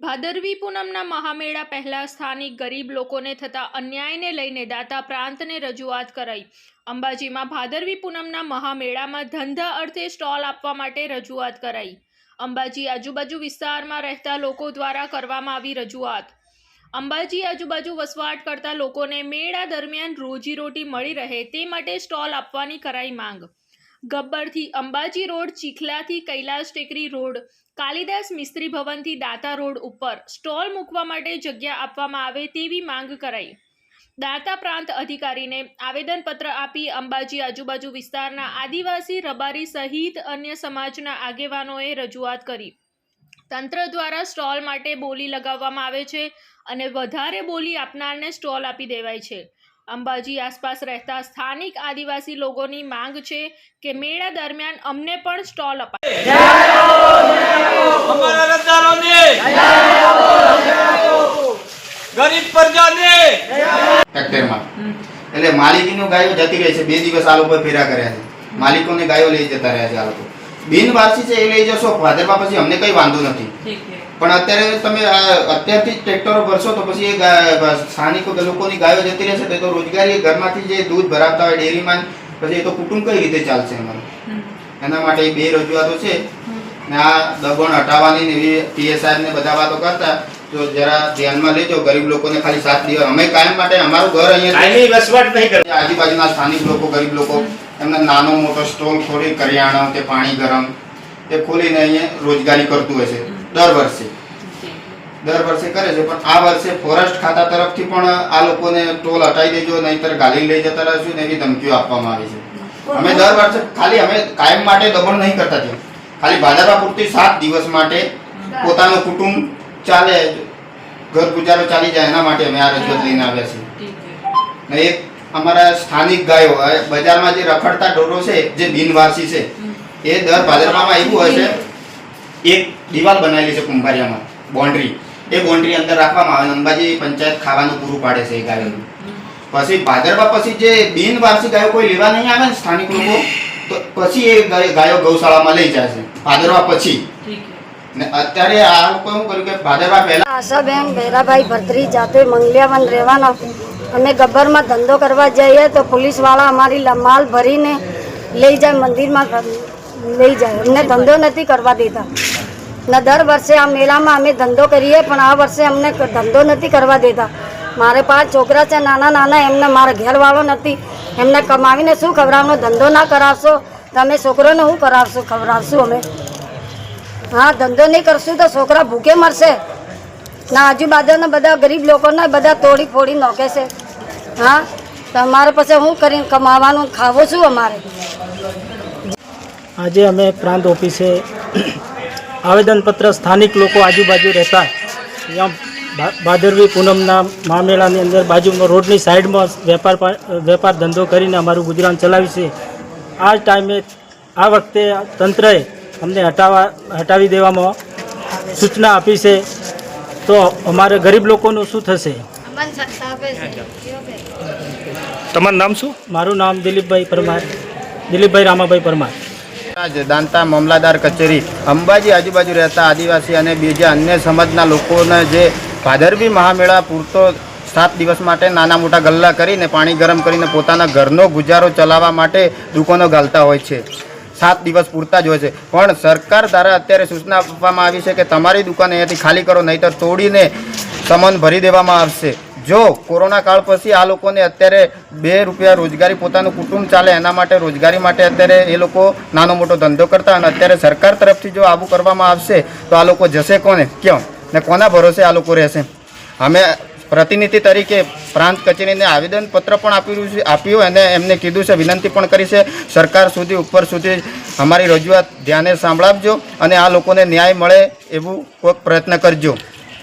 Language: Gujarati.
ભાદરવી પૂનમના મહામેળા પહેલા સ્થાનિક ગરીબ લોકોને થતા અન્યાયને લઈને દાતા પ્રાંતને રજૂઆત કરાઈ. અંબાજીમાં ભાદરવી પૂનમના મહામેળામાં ધંધા અર્થે સ્ટોલ આપવા માટે રજૂઆત કરાઈ. અંબાજી આજુબાજુ વિસ્તારમાં રહેતા લોકો દ્વારા કરવામાં આવી રજૂઆત. અંબાજી આજુબાજુ વસવાટ કરતા લોકોને મેળા દરમિયાન રોજીરોટી મળી રહે તે માટે સ્ટોલ આપવાની કરાઈ માંગ. ગબ્બરથી અંબાજી રોડ, ચીખલાથી કૈલાસ ટેકરી રોડ, કાલિદાસ મિસ્ત્રી ભવનથી દાતા રોડ ઉપર સ્ટોલ મૂકવા માટે જગ્યા આપવામાં આવે તેવી માંગ કરાઈ. દાતા પ્રાંત અધિકારીને આવેદનપત્ર આપી અંબાજી આજુબાજુ વિસ્તારના આદિવાસી રબારી સહિત અન્ય સમાજના આગેવાનોએ રજૂઆત કરી. તંત્ર દ્વારા સ્ટોલ માટે બોલી લગાવવામાં આવે છે અને વધારે બોલી આપનારને સ્ટોલ આપી દેવાય છે. અંબાજી આસપાસ રહેતા સ્થાનિક આદિવાસી લોકોની માંગ છે કે મેળા દરમિયાન અમને પણ સ્ટોલ અપાય. અમારા રજારોને ગરીબ પ્રજાને ટ્રેક્ટરમાં. એટલે માલિકીનું ગાયો જતી રહે છે. બે દિવસ આ લોકો ફેરા કર્યા છે. માલિકોને ગાયો લઈ જતા રહ્યા છે આ લોકો. બિનવારસી છે એ લઈ જશો ભાદરવા પછી અમને કઈ વાંધો નથી. પણ અત્યારે તમે અત્યારથી જ ટ્રેક્ટરો ભરશો તો પછી એ સ્થાનિકો લોકોની ગાયો જતી રહેશે તો એ તો રોજગારી ઘરમાંથી જે દૂધ ભરાવતા હોય ડેરીમાં પછી એ તો કુટુંબ કઈ રીતે ચાલશે અમારું? એના માટે બે રજૂઆતો છે. ને આ દબણ હટાવવાની એવી પીએસઆઈ ને બધા વાતો કરતા તો જરા ધ્યાનમાં લેજો ગરીબ લોકોને ખાલી સાત દિવસ અમે કાયમ માટે અમારું ઘર અહીંયા વસવાટ નહીં કરે. આજુબાજુના સ્થાનિક લોકો ગરીબ લોકો એમને નાનો મોટો સ્ટોલ ખોલી કરિયાણા કે પાણી ગરમ એ ખોલીને અહીંયા રોજગારી કરતું હોય છે. દર વર્ષે. દર વર્ષે કરે છે, પણ આ વર્ષે ફોરેસ્ટ ખાતા તરફથી પણ આ લોકોને ટોલ હટાવી દેજો, નહીંતર ગાલી લઈ જતા રહેશું ને એવી ધમકીઓ આપવામાં આવી છે. અમે દર વર્ષે ખાલી અમે કાયમ માટે દબણ નહીં કરતા છીએ. ખાલી ભાજપા પૂરતી સાત દિવસ માટે પોતાનું કુટુંબ ચાલે, ઘર ગુજારો ચાલી જાય, એના માટે અમે આ રજૂઆત લઈને આવ્યા છીએ. ને એક અમારા સ્થાનિક ગાયો બજારમાં જે રખડતા ઢોરો છે, જે બિનવારસી છે એ દર ભાદરવામાં આવ્યું હોય છે. એક દિવાલ બનાવેલી છે કુંભારિયામાં બોન્ડ્રી એ બોન્ડ્રી અંદર રાખવામાં આવે અંબાજી પંચાયત ખાવાનું પૂરું પાડે છે એ ગાયોનું. પછી ભાદરવા પછી જે બિનવારસી ગાયો કોઈ લેવા નહીં આવે ને સ્થાનિક લોકો તો પછી એ ગાયો ગૌશાળામાં લઈ જાય છે ભાદરવા પછી. ને અત્યારે આ લોકો શું કર્યું કે ભાદરવા પહેલા આશાબેન ભૈરાભાઈ ભદ્રી જાતે મંગલિયાવન રહેવાના. અમે ગબ્બરમાં ધંધો કરવા જઈએ તો પોલીસવાળા અમારી માલ ભરીને લઈ જાય મંદિરમાં લઈ જાય. અમને ધંધો નથી કરવા દેતા. ને દર વર્ષે આ મેળામાં અમે ધંધો કરીએ, પણ આ વર્ષે અમને ધંધો નથી કરવા દેતા. મારે પાંચ છોકરા છે, નાના નાના, એમને મારા ઘેરવાળો નથી. એમને કમાવીને શું ખવડાવવાનો? ધંધો ના કરાવશો. તમે છોકરોને શું કરાવશો? ખવડાવશું અમે. હા, ધંધો નહીં કરશું તો છોકરા ભૂખે મરશે. ના, આજુબાજુના બધા ગરીબ લોકોને બધા તોડી ફોડી નોકે છે. હા, તો અમારે પછી હું કરીને કમાવાનું, ખાવું છું અમારે? આજે અમે પ્રાંત ઓફિસે આવેદનપત્ર સ્થાનિક લોકો આજુબાજુ રહેતા અહીંયા ભાદરવી પૂનમના મામેલાની અંદર બાજુમાં રોડની સાઈડમાં વેપાર પા- વેપાર ધંધો કરીને અમારું ગુજરાન ચલાવ્યું છે. આ ટાઈમે આ વખતે તંત્રએ અમને હટાવા હટાવી દેવામાં સૂચના આપી છે. તો અમારે ગરીબ લોકોનું શું થશે? તમારું નામ શું? મારું નામ દિલીપભાઈ પરમાર દિલીપભાઈ રામાભાઈ પરમાર. આજ દાંતા મામલાદાર કચેરી અંબાજી આજુબાજુ રહેતા આદિવાસી અને બીજા અન્ય સમાજના લોકોને જે ભાદરવી મહામેળા પૂરતો સાત દિવસ માટે નાના મોટા ગલ્લા કરીને, પાણી ગરમ કરીને પોતાના ઘરનો ગુજારો ચલાવવા માટે દુકાનો ગાલતા હોય છે. સાત દિવસ પૂરતા જ હોય છે. પણ સરકાર દ્વારા અત્યારે સૂચના આપવામાં આવી છે કે તમારી દુકાન અહીંયાથી ખાલી કરો, નહીંતર તોડીને સમન ભરી દેવામાં આવશે. જો કોરોના કાળ પછી આ લોકોને અત્યારે બે રૂપિયા રોજગારી પોતાનું કુટુંબ ચાલે એના માટે રોજગારી માટે અત્યારે એ લોકો નાનો મોટો ધંધો કરતા અને અત્યારે સરકાર તરફથી જો આવું કરવામાં આવશે, તો આ લોકો જશે કોને? કેમ ને કોના ભરોસે આ લોકો રહેશે? અમે પ્રતિનિધિ તરીકે પ્રાંત કચેરીને આવેદનપત્ર પણ આપ્યું છે, આપ્યું અને એમને કીધું છે, વિનંતી પણ કરી છે. સરકાર સુધી, ઉપર સુધી અમારી રજૂઆત ધ્યાને સાંભળાવજો અને આ લોકોને ન્યાય મળે એવું કોઈક પ્રયત્ન કરજો.